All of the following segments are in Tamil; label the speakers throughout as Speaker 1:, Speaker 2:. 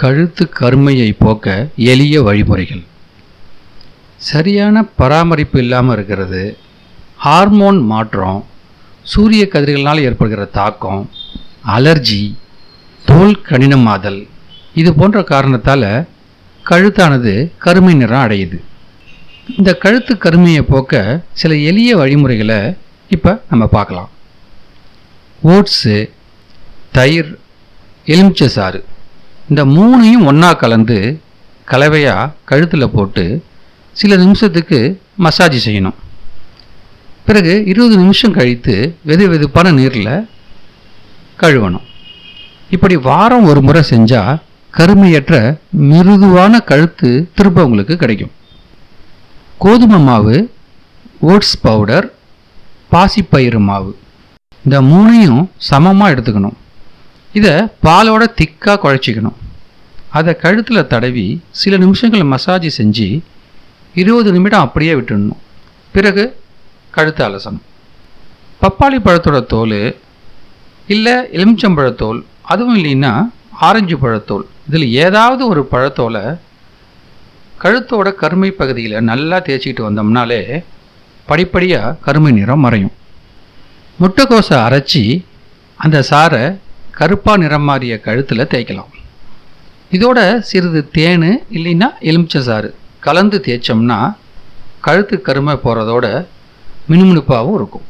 Speaker 1: கழுத்து கருமையை போக்க எளிய வழிமுறைகள். சரியான பராமரிப்பு இல்லாமல் இருக்கிறது. ஹார்மோன் மாற்றம் சூரிய கதிர்களால் ஏற்படுகிற தாக்கம் அலர்ஜி தோல் கடினமாதல் இது போன்ற காரணத்தால் கழுத்தானது கருமை நிறம் அடையுது. இந்த கழுத்து கருமையை போக்க சில எளிய வழிமுறைகளை இப்போ நம்ம பார்க்கலாம். ஓட்ஸு தயிர் எலுமிச்சை சாறு. இந்த மூணையும் ஒன்றா கலந்து கலவையாக கழுத்தில் போட்டு சில நிமிஷத்துக்கு மசாஜ் செய்யணும். பிறகு இருபது நிமிஷம் கழித்து வெது வெதுப்பான நீரில் கழுவணும். இப்படி வாரம் ஒரு முறை செஞ்சால் கருமையற்ற மிருதுவான கழுத்து திரும்ப உங்களுக்கு கிடைக்கும். கோதுமை மாவு ஓட்ஸ் பவுடர் பாசிப்பயிறு மாவு. இந்த மூணையும் சமமாக எடுத்துக்கணும். இதை பாலோட திக்காக குழச்சிக்கணும். அதை கழுத்தில் தடவி சில நிமிஷங்கள் மசாஜ் செஞ்சு இருபது நிமிடம் அப்படியே விட்டுடணும். பிறகு கழுத்து அலசணும். பப்பாளி பழத்தோட தோல் இல்லை எலுமிச்சம்பழத்தோல் அதுவும் இல்லைன்னா ஆரஞ்சு பழத்தோல் இதில் ஏதாவது ஒரு பழத்தோலை கழுத்தோட கருமை பகுதியில் நல்லா தேய்ச்சிக்கிட்டு வந்தோம்னாலே படிப்படியாக கருமை நிறம் மறையும். முட்டைக்கோசை அரைச்சி அந்த சாரை கருப்பாக நிறம் மாறிய கழுத்தில் தேய்க்கலாம். இதோட சிறிது தேன் இல்லைன்னா எலுமிச்சை சாறு கலந்து தேய்ச்சோம்னா கழுத்து கருமை போகிறதோட மினுமினுப்பாகவும் இருக்கும்.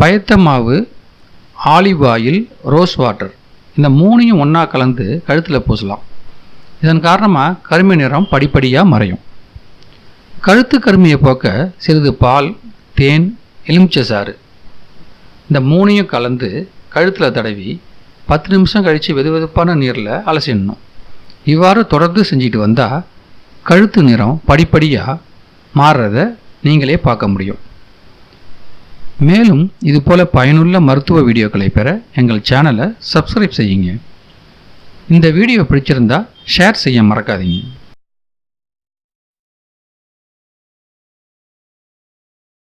Speaker 1: பயத்த மாவு ஆலிவ் ஆயில் ரோஸ் வாட்டர் இந்த மூணையும் ஒன்றா கலந்து கழுத்தில் பூசலாம். இதன் காரணமாக கருமை நிறம் படிப்படியாக மறையும். கழுத்து கருமையை போக்க சிறிது பால் தேன் எலுமிச்சை சாறு இந்த மூணையும் கலந்து கழுத்தில் தடவி பத்து நிமிஷம் கழித்து வெது வெதுப்பான நீரில் அலசிடணும். இவ்வாறு தொடர்ந்து செஞ்சுட்டு வந்தால் கழுத்து நிறம் படிப்படியாக மாறுறத நீங்களே பார்க்க முடியும். மேலும் இதுபோல் பயனுள்ள மருத்துவ வீடியோக்களை பெற எங்கள் சேனலை சப்ஸ்கிரைப் செய்யுங்க. இந்த வீடியோ பிடிச்சிருந்தா ஷேர் செய்ய மறக்காதீங்க.